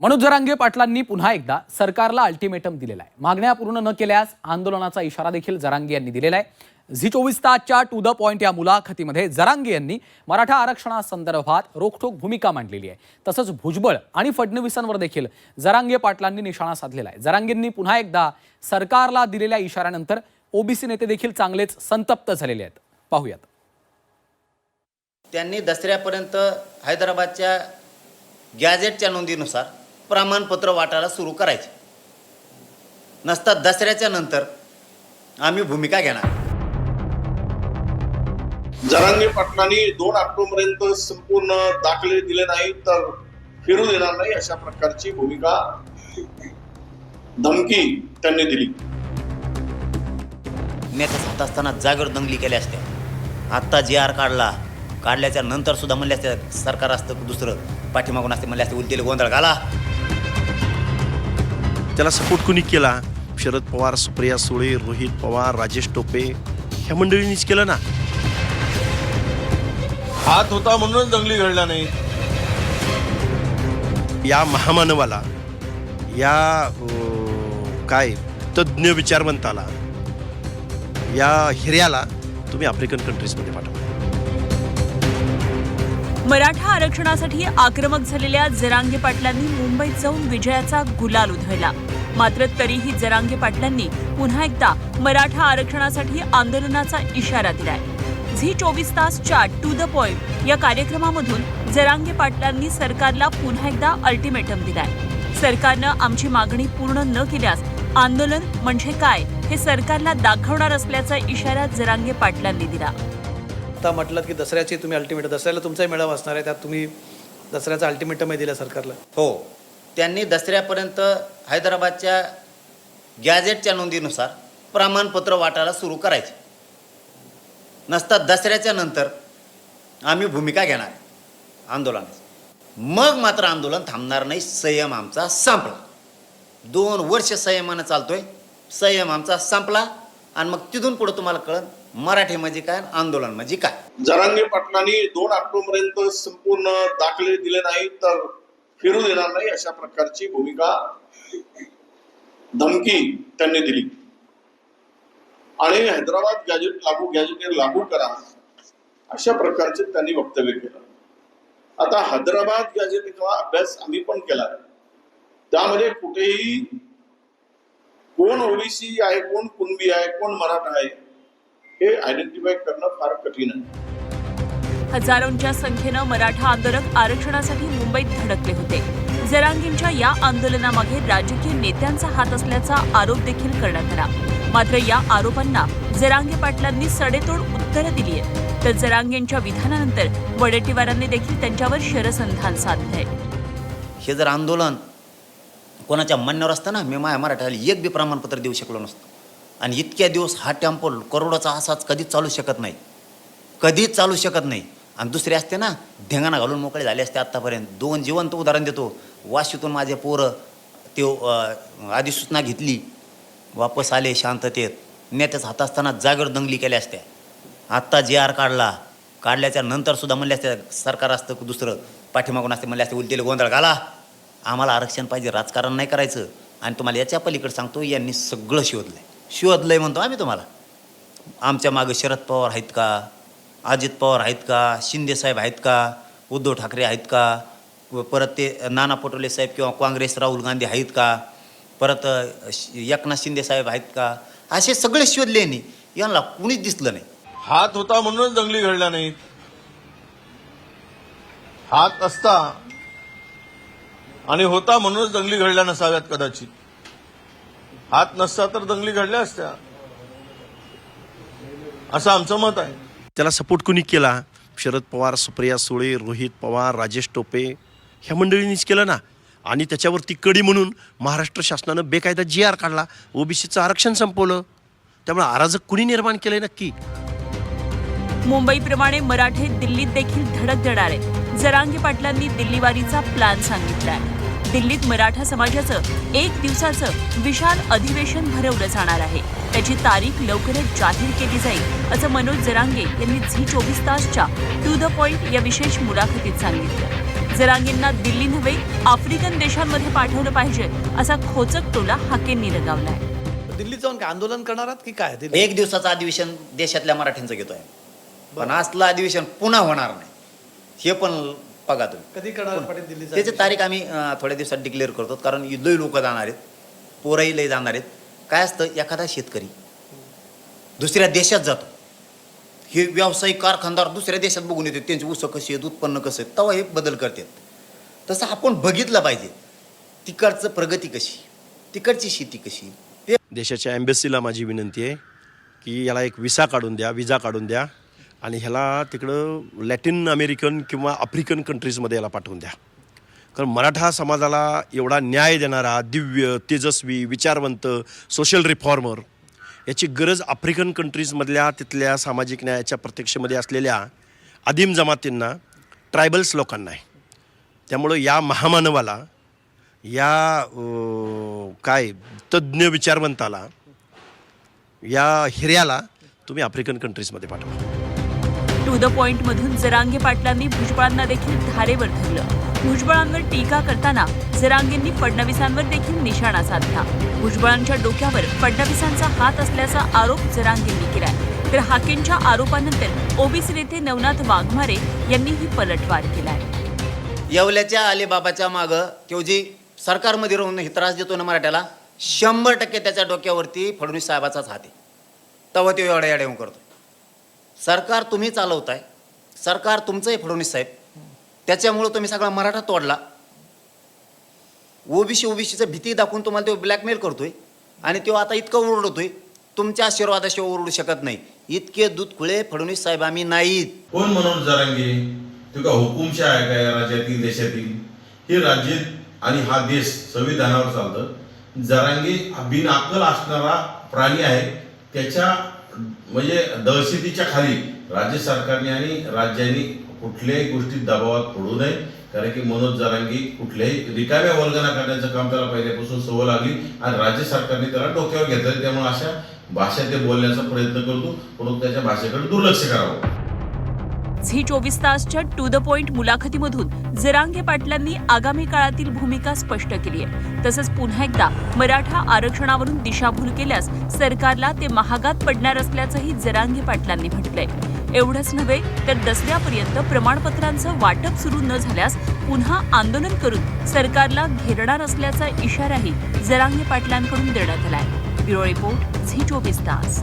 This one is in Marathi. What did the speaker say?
मनोज जरांगे पाटलांनी पुन्हा एकदा सरकारला अल्टिमेटम दिलेला आहे. मागण्या पूर्ण न केल्यास आंदोलनाचा इशारा देखील जरांगे यांनी दिलेला आहे. झी चोवीस तासच्या टू द पॉइंट या मुलाखतीमध्ये जरांगे यांनी मराठा आरक्षणासंदर्भात रोखठोक भूमिका मांडलेली आहे. तसंच भुजबळ आणि फडणवीसांवर देखील जरांगे पाटलांनी निशाणा साधलेला आहे. जरांगेंनी पुन्हा एकदा सरकारला दिलेल्या इशाऱ्यानंतर ओबीसी नेते देखील चांगलेच संतप्त झालेले आहेत. पाहूयात. त्यांनी दसऱ्यापर्यंत हैदराबादच्या गॅझेटच्या नोंदीनुसार प्रमाणपत्र वाटायला सुरू करायचे. नसता दसऱ्याच्या नंतर आम्ही भूमिका घेणार. जरांगे पाटलांनी दोन ऑक्टोबरपर्यंत संपूर्ण दाखले दिले नाही तर फिरू देणार नाही अशा प्रकारची भूमिका धमकी त्यांनी दिली. नेत्याच हात असताना जागेवर दंगली केल्या असत्या. आत्ता जी आर काढला काढल्याच्या नंतर सुद्धा म्हणले असते सरकार असतं दुसरं पाठीमागून असते म्हणले असते उलटेले गोंधळ घाला. त्याला सपोर्ट कुणी केला? शरद पवार सुप्रिया सुळे रोहित पवार राजेश टोपे ह्या मंडळींनीच केलं ना? हात होता म्हणून दंगली घडल्या नाही. या महामानवाला या काय तज्ज्ञ विचारवंताला या हिऱ्याला तुम्ही आफ्रिकन कंट्रीजमध्ये पाठवा मराठा आरक्षणासाठी आक्रमक झालेल्या जरांगे पाटलांनी मुंबईत जाऊन विजयाचा गुलाल उधळला. मात्र तरीही जरांगे पाटलांनी पुन्हा एकदा मराठा आरक्षणासाठी आंदोलनाचा इशारा दिलाय. झी चोवीस तासच्या टू द पॉइंट या कार्यक्रमामधून जरांगे पाटलांनी सरकारला पुन्हा एकदा अल्टिमेटम दिलाय. सरकारनं आमची मागणी पूर्ण न केल्यास आंदोलन म्हणजे काय हे सरकारला दाखवणार असल्याचा इशारा जरांगे पाटलांनी दिला. आत्ता म्हटलं की दसऱ्याची तुम्ही अल्टिमेटम दसऱ्याला तुमचाही मेळावा असणार आहे त्यात तुम्ही दसऱ्याचा अल्टिमेटमही दिला सरकारला. हो. त्यांनी दसऱ्यापर्यंत हैदराबादच्या गॅझेटच्या नोंदीनुसार प्रमाणपत्र वाटायला सुरू करायचे. नसता दसऱ्याच्या नंतर आम्ही भूमिका घेणार आंदोलनाची. मग मात्र आंदोलन थांबणार नाही संयम आमचा संपला. दोन वर्ष संयमानं चालतोय संयम आमचा संपला आणि मग तिथून पुढं तुम्हाला कळन मराठी म्हणजे काय आंदोलन म्हणजे काय? जरांगे पाटलांनी दोन ऑक्टोबरपर्यंत संपूर्ण दाखले दिले नाही तर फिरू देणार नाही अशा प्रकारची भूमिका धमकी त्यांनी दिली. आणि हैदराबाद गॅजेट लागू गॅजेट लागू करा अशा प्रकारचे त्यांनी वक्तव्य केलं. आता हैदराबाद गॅजेटचा अभ्यास आम्ही पण केला. त्यामध्ये कुठेही कोण ओबीसी आहे कोण कुणबी आहे कोण मराठा आहे हे आयडेंटिफाय करणं फार कठीण आहे. हजारोंच्या संख्येनं मराठा आंदोलक आरक्षणासाठी मुंबईत धडकले होते. जरांगींच्या या आंदोलनामागे राजकीय नेत्यांचा हात असल्याचा आरोप देखील करण्यात आला. मात्र या आरोपांना जरांगे पाटलांनी सडेतोड उत्तरं दिली आहेत. तर जरांगेंच्या विधानानंतर वडेट्टीवारांनी देखील त्यांच्यावर शरसंधान साधलंय. हे जर आंदोलन कोणाच्या म्हणण्यावर असतं ना मी माझ्या मराठ्याला एक बी प्रमाणपत्र देऊ शकलो नसतो. आणि इतक्या दिवस हा टेम्पो करोडाचा असाच कधीच चालू शकत नाही. कधीच चालू शकत नाही. आणि दुसरे असते ना ढेंगाणा घालून मोकळे झाले असते आत्तापर्यंत. दोन जिवंत उदाहरण देतो. वाशीतून माझे पोरं ते अधिसूचना घेतली. वापस आले शांततेत. नेत्याच हात असताना जागर दंगली केल्या असत्या. आत्ता जे आर काढला. काढल्याच्या नंतर सुद्धा म्हणले असते सरकार असतं दुसरं. पाठीमागून असते म्हणले असते उलटेले गोंधळ घाला. आम्हाला आरक्षण पाहिजे राजकारण नाही करायचं. आणि तुम्हाला याच्या पलीकडे सांगतो यांनी सगळं शोधलंय. शोधलंय म्हणतो आम्ही तुम्हाला. आमच्या मागे शरद पवार आहेत का? अजित पवार आहेत का? शिंदे साहेब आहेत का? उद्धव ठाकरे आहेत का? व परत ते नाना पटोले साहेब किंवा काँग्रेस राहुल गांधी आहेत का? परत एकनाथ शिंदे साहेब आहेत का? असे सगळे शोधले नाही यांना कुणीच दिसलं नाही. हात होता म्हणूनच दंगली घडल्या नाहीत. हात असता आणि होता म्हणूनच दंगली घडल्या नसाव्यात कदाचित. हात नसता तर दंगली घडल्या असत्या. असं आमचं मत आहे. त्याला सपोर्ट कुणी केला? शरद पवार सुप्रिया सुळे रोहित पवार राजेश टोपे ह्या मंडळींनीच केलं ना? आणि त्याच्यावरती कडी म्हणून महाराष्ट्र शासनानं बेकायदा जी आर काढला. ओबीसीचं आरक्षण संपवलं. त्यामुळे अराजक कुणी निर्माण केलंय नक्की? मुंबईप्रमाणे मराठे दिल्लीत देखील धडक देणार. आहे जरांगे पाटलांनी दिल्लीवारीचा प्लॅन सांगितलाय. दिल्लीत मराठा समाजाचं एक दिवसाचं विशाल अधिवेशन भरवलं जाणार आहे. त्याची तारीख लवकरच जाहीर केली जाईल असं मनोज जरांगे यांनी झी चोवीस तासच्या टू द पॉइंट या विशेष मुलाखतीत सांगितलं. जरांगेंना दिल्ली नव्हे आफ्रिकन देशांमध्ये पाठवलं पाहिजे असा खोचक टोला हाकेंनी लगावलाय. दिल्लीत जाऊन काय आंदोलन करणार आहात की काय दिल्ली एक दिवसाचं अधिवेशन देशातल्या मराठ्यांचं घेतोय. पण असलं अधिवेशन पुन्हा होणार नाही. हे पण बघा तुम्ही कधी पाटील दिल्लीचं त्याची तारीख आम्ही अं, थोड्या दिवसात डिक्लेअर करतो. कारण लई लोक जाणार आहेत. पोरही लई जाणार आहेत. काय असतं एखादा शेतकरी दुसऱ्या देशात जातो. हे व्यावसायिक कारखानदार दुसऱ्या देशात बघून येते त्यांची उसं कशी आहेत उत्पन्न कसं आहे तेव्हा हे बदल करतात. तसं आपण बघितलं पाहिजे तिकडचं प्रगती कशी तिकडची शेती कशी. ते देशाच्या एम्बेसीला माझी विनंती आहे की याला एक विसा काढून द्या विजा काढून द्या. आणि ह्याला तिकडं लॅटिन अमेरिकन किंवा आफ्रिकन कंट्रीजमध्ये याला पाठवून द्या. कारण मराठा समाजाला एवढा न्याय देणारा दिव्य तेजस्वी विचारवंत सोशल रिफॉर्मर याची गरज आफ्रिकन कंट्रीजमधल्या तिथल्या सामाजिक न्यायाच्या प्रत्यक्षमध्ये असलेल्या आदिम जमातींना ट्रायबल्स लोकांना आहे. त्यामुळं या महामानवाला या काय तज्ज्ञ विचारवंताला या हिऱ्याला तुम्ही आफ्रिकन कंट्रीजमध्ये पाठवा. टू द पॉइंट मधून जरांगे पाटलांनी भुजबळांना देखील धारेवर धरलं. भुजबळांवर टीका करताना जरांगेंनी फडणवीसांवर देखील निशाणा साधला. भुजबळांच्या डोक्यावर फडणवीसांचा हात असल्याचा आरोप जरांगेंनी केलाय. तर हाकेंच्या आरोपानंतर ओबीसी नेते नवनाथ वाघमारे यांनीही पलटवार केलाय. येवल्याच्या अलिबाबाच्या मागं केवजी जी सरकारमध्ये राहून हे त्रास देतो ना मराठ्याला? शंभर टक्के त्याच्या डोक्यावरती फडणवीस साहेबाचाच हात आहे. तेव्हा तो एवढ्या येऊन करतो. सरकार तुम्ही चालवताय सरकार तुमचं फडणवीस साहेब. त्याच्यामुळं तुम्ही सगळा मराठा तोडला. ओबीसी ओबीसीचं भीती दाखवून तुम्हाला तो ब्लॅकमेल करतोय आणि तो आता इतकं ओरडतोय तुमच्या आशीर्वादाशिवाय ओरडू शकत नाही. इतके दूध खुळे फडणवीस साहेब आम्ही नाहीत. कोण म्हणून जरांगे? तुका का हुकुमशाह आहे का या राज्यातील देशातील? हे राज्य आणि हा देश संविधानावर चालतं. जरांगे बिन अक्कल असणारा प्राणी आहे त्याच्या म्हणजे दहशतीच्या खाली राज्य सरकारने आणि राज्यांनी कुठल्याही गोष्टीत दबावात पडू नये. कारण की मनोज जरांगी कुठल्याही रिकाम्या वल्गना करण्याचं काम त्याला पहिल्यापासून सवय लागली आणि राज्य सरकारने त्याला डोक्यावर घेतलं त्यामुळे अशा भाषा ते बोलण्याचा प्रयत्न करतो. परंतु त्याच्या भाषेकडे दुर्लक्ष करावं. झी चोवीस तासच्या टू द पॉइंट मुलाखतीमधून जरांगे पाटलांनी आगामी काळातील भूमिका स्पष्ट केली आहे. तसंच पुन्हा एकदा मराठा आरक्षणावरून दिशाभूल केल्यास सरकारला ते महागात पडणार असल्याचंही जरांगे पाटलांनी म्हटलंय. एवढंच नव्हे तर दसऱ्यापर्यंत प्रमाणपत्रांचं वाटप सुरू न झाल्यास पुन्हा आंदोलन करून सरकारला घेरणार असल्याचा इशाराही जरांगे पाटलांकडून देण्यात आलाय. ब्युरो रिपोर्ट झी चोवीस तास.